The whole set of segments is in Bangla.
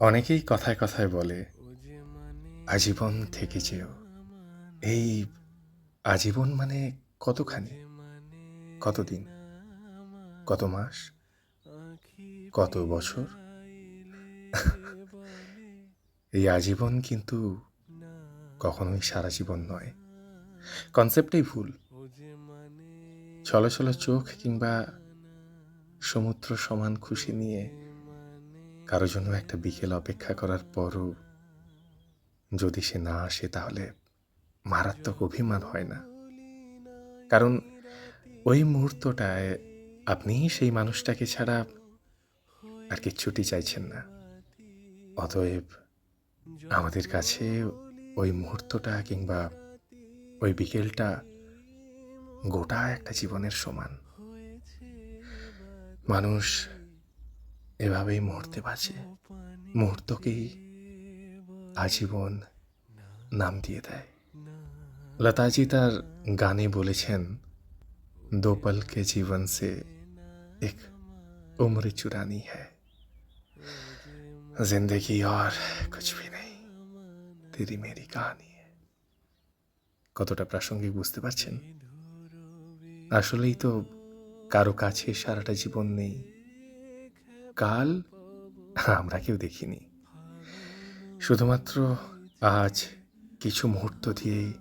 অনেকেই কথায় কথায় বলে, আজীবন থেকে যেও। এই আজীবন মানে কতখানি? কতদিন? কত মাস? কত বছর? এই আজীবন কিন্তু কখনোই সারা জীবন নয়। কনসেপ্টই ভুল। ছলো চোখ কিংবা সমুদ্র সমান খুশি নিয়ে কারও জন্য একটা বিকেল অপেক্ষা করার পরও যদি সে না আসে, তাহলে মারাত্মক অভিমান হয় না। কারণ ওই মুহূর্তটায় আপনি সেই মানুষটাকে ছাড়া আর কিচ্ছুটি চাইছেন না। অতএব আমাদের কাছে ওই মুহূর্তটা কিংবা ওই বিকেলটা গোটা একটা জীবনের সমান। মানুষ এভাবেই মুহূর্তে বাঁচে মুহূর্তকেই আজীবন নাম দিয়ে দেয় লতাজি তার গানে বলেছেন দো পল के जीवन से एक उम्र चुरानी है जिंदगी और कुछ भी नहीं तेरी मेरी कहानी है কতটা প্রাসঙ্গিক বুঝতে পারছেন আসলেই তো কারো কাছে সারাটা জীবন নেই কাল আমরা কেউ দেখিনি। শুধুমাত্র আজ কিছু মুহূর্ত দিয়ে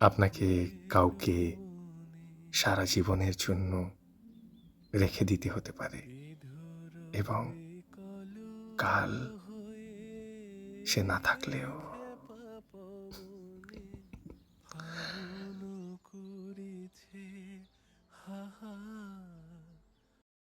আপনাকে কাউকে সারা জীবনের জন্য রেখে দিতে হতে পারে এবং কাল সে না থাকলেও হা